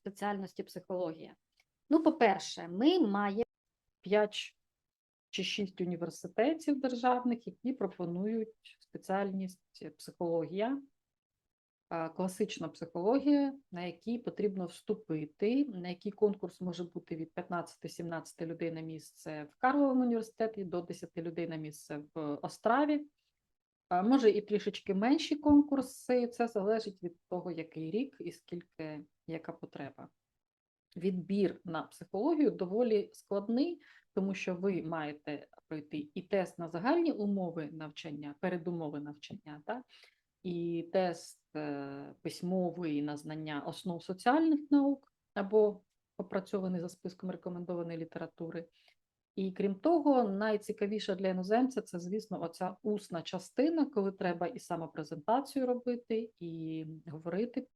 спеціальності психологія? Ну, по-перше, ми маємо 5 чи 6 університетів державних, які пропонують спеціальність психологія, класична психологія, на якій потрібно вступити, на який конкурс може бути від 15-17 людей на місце в Карловому університеті до 10 людей на місце в Остраві. Може і трішечки менші конкурси, це залежить від того, який рік і скільки яка потреба. Відбір на психологію доволі складний, тому що ви маєте пройти і тест на загальні умови навчання, передумови навчання, так? і тест е, письмовий на знання основ соціальних наук або опрацьований за списком рекомендованої літератури. І крім того, найцікавіше для іноземця це, звісно, оця усна частина, коли треба і самопрезентацію робити, і говорити